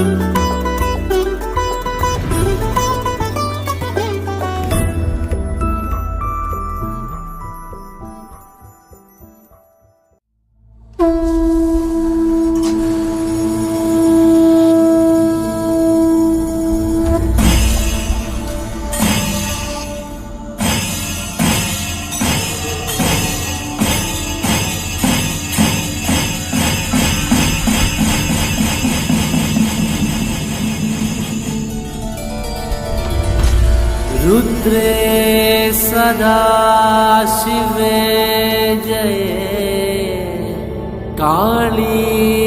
time रुद्रे सदा शिवे जये काळीधरे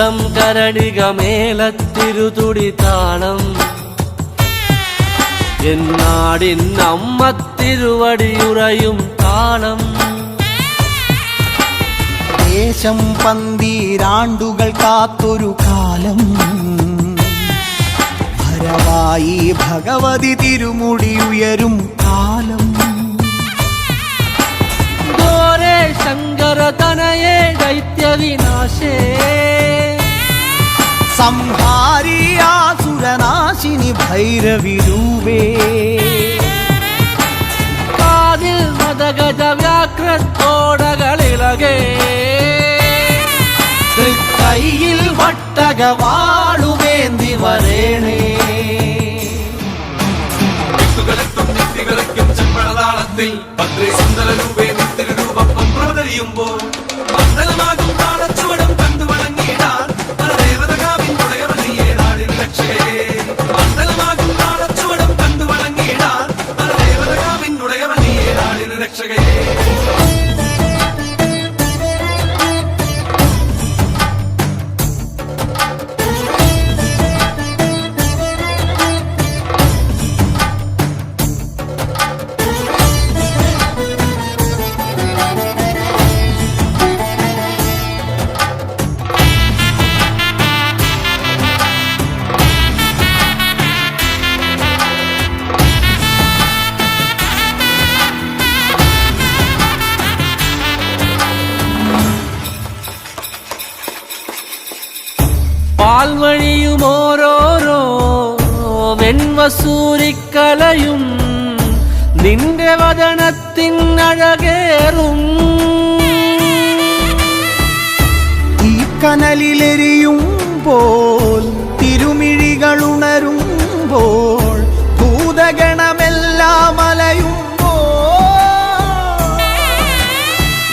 കണ്ടം കരടിക മേലത്തിരുതുടി താളം. എന്നാടി നമ്മത്തിരുവടിയുറയും താളം. ദേശം പന്തീരാണ്ടുകൾ കാത്തൊരു കാലം. ഭരവായി ഭഗവതി തിരുമുടി ഉയരും കാലം. ഗോരേ ശങ്കര തനയേ ദൈത്യവിനാശേ സംഹാരിയാസുരനാശിനി ഭൈരവിരൂപേ കാതിൽ മതഗജ വ്യാക്രത്തോടകളിളകേ കയ്യിൽ വട്ടകവാളുവേന്തി വരേണേ ദിക്കുകളെത്തും നിത്യകളയ്ക്കും ചെമ്പഴതാളത്തിൽ ഭദ്രേ സുന്ദര രൂപേ നിത്യരൂപം പ്രവതരിയുമ്പോൾ മണ്ഡലമാകും താളച്ചുവടും പാൽവഴിയും ഓരോരോ വെൺവസൂരിക്കലയും നിന്റെ വദനത്തിൻ അഴകേറും ഈ കനലിലെരിയുമ്പോൾ തിരുമിഴികളുണരുമ്പോൾ ഭൂതഗണമെല്ലാം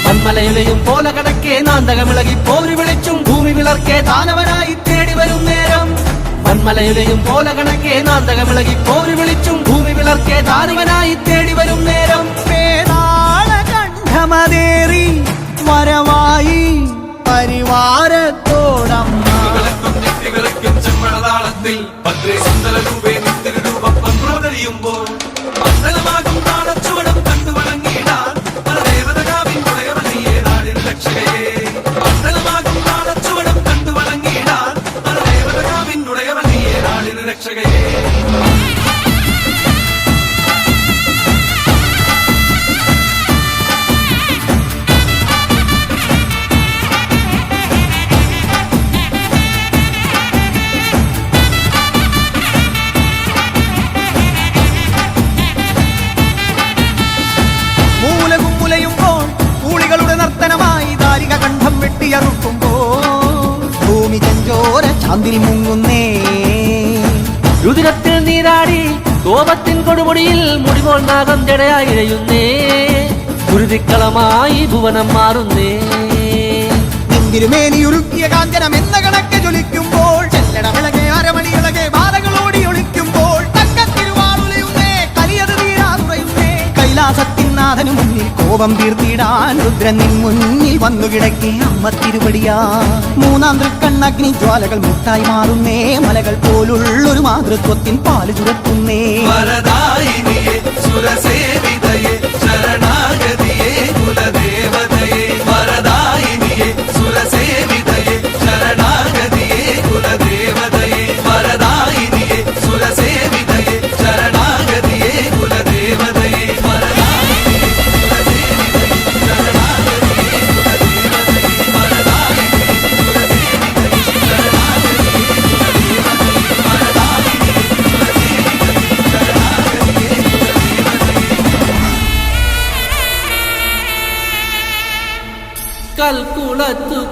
മന്മലയിലെയും പോലെ കടക്കേ നാന്തകമിളകി പോരി വിളിച്ചും വിളർക്കെ ദാനവനായി തേടി വരും നേരം. മന്മലയിലെയും പോലെ കണക്കെ നാന്തകമിളകി പോരി വിളിച്ചും ഭൂമി വിളർക്കെ ദാനവനായി തേടി വരും നേരം. കണ്ഠമതേറി വരവായി പരിവാരത്തോടമ്മ. ദിക്കുകളെത്തും പത്രേ സുന്ദര രൂപേ നിത്യരൂപം പ്രവതരിയുമ്പോൾ മണ്ഡലമാകും ശാന്തിൽ മുങ്ങുന്നേ. രുതിരത്തിൽ നീരാടി കോപത്തിൻ കൊടുമുടിയിൽ മുടിപോൽ നാഗം ജടയായി ഇഴയുന്നേ കുരുതിക്കളമായി ഭുവനം മാറുന്നേ. നിന്തിരുമേനി ഉരുക്കിയ കാഞ്ചനം എന്ന കണക്ക് ജ്വലിക്കുമ്പോൾ ചെല്ലട വിളകെ അരമണികളകെ ബാധകളോടി ഒളിക്കുമ്പോൾ തക്കത്തിരുവാളുലയുന്നേ കലിയത് തീരാതുറയുന്നേ കൈലാസത്തിൻ നാഥനു കോപം തീർത്തിടാൻ രുദ്രൻ നിൻ മുന്നിൽ വന്നു കിടക്കി അമ്മ തിരുവടിയാ മൂന്നാം തൃക്കണ്ണഗ്നി ജ്വാലകൾ മുട്ടായി മാറുന്നേ. മലകൾ പോലുള്ളൊരു മാതൃത്വത്തിൻ പാൽ ചുരത്തുന്നേ. വരദായിനിയെ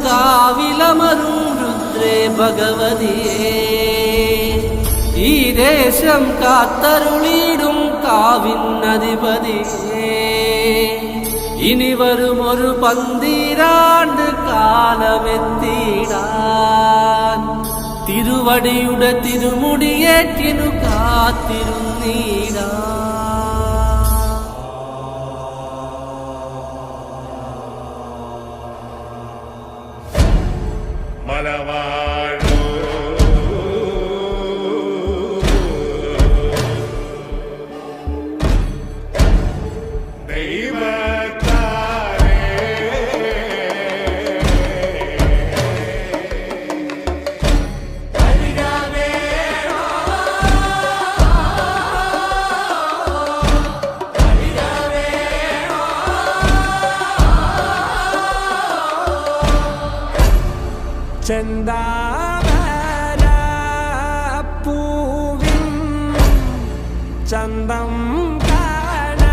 కావిలమరుం రుద్రే భగవదియే ఈ దేశం కాత్తరుళీడుం కావిన్నదిపదియే இனி வரும் ஒரு பந்திராண்டு காலமெத்தீடான் திருவடியுட திருமுடியேற்றினு காத்திருந்தீடான் பலவா ചെന്താമരപ്പൂവിൻ ചന്തം കാണക്കുള്ള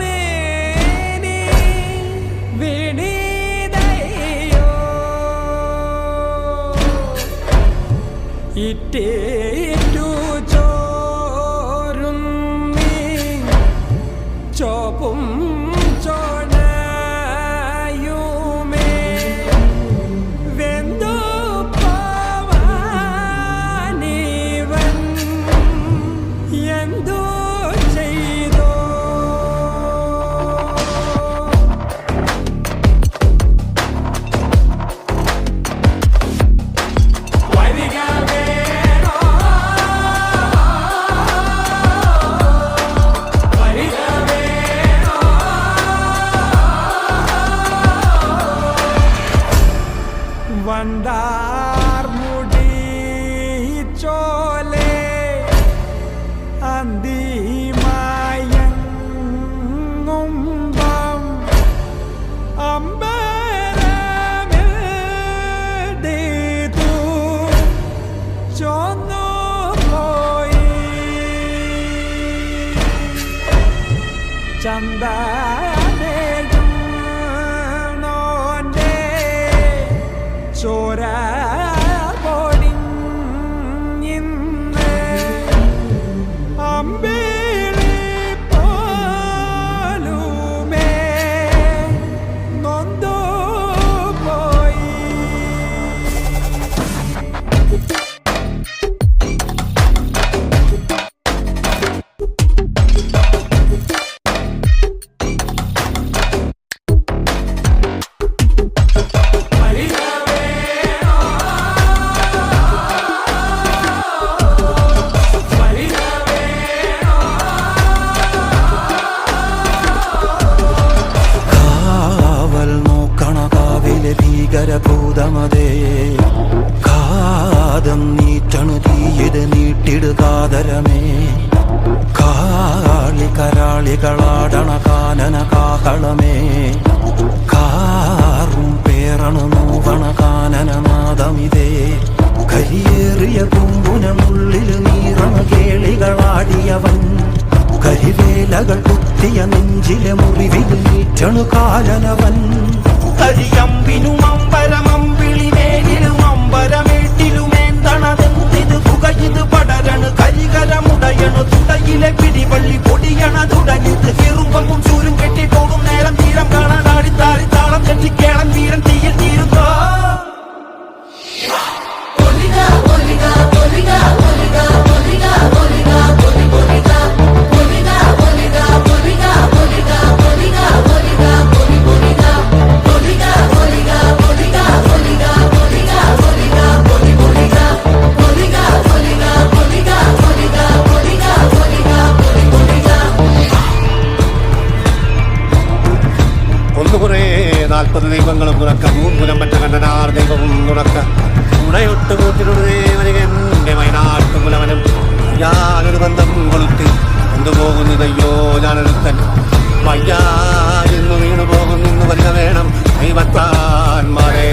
ചെന്തളിർപ്പൂമേനി വിണിതയോ back. കരാളികളാടണ കാനന കാഹളമേ കാറും പേറണു നോവണ കാനനനാദമിതേ കരിയേറിയ കുമ്പുനുള്ളിൽ നീറണ കേളികളാടിയവൻ. കരിവേലകൾ കുത്തിയ നെഞ്ചിലെ മുറിവിൽ നീറ്റണു കാലനവൻ. കരിയമ്പിനും അമ്പരമമ്പിളി പടരണു തുടയിലെ പിടിവള്ളി പൊടിയണ തുടങ്ങിത് Pag നമ്മളും ഉറക്കവും പുലമ്പറ്റ കണ്ടനാർ ദൈവവും ഉറക്ക ഉടയൊട്ട് കൂട്ടിടുതേ വരികെന്റെ വയനാട്ടു പുലവനും ഞാനൊരു ബന്ധം കൊളുത്തി എന്തു പോകുന്നതയ്യോ ഞാനൊരുത്തൻ വയ്യാ എന്ന് വീണു പോകുന്നു വരിക വേണം ദൈവത്താന്മാരെ.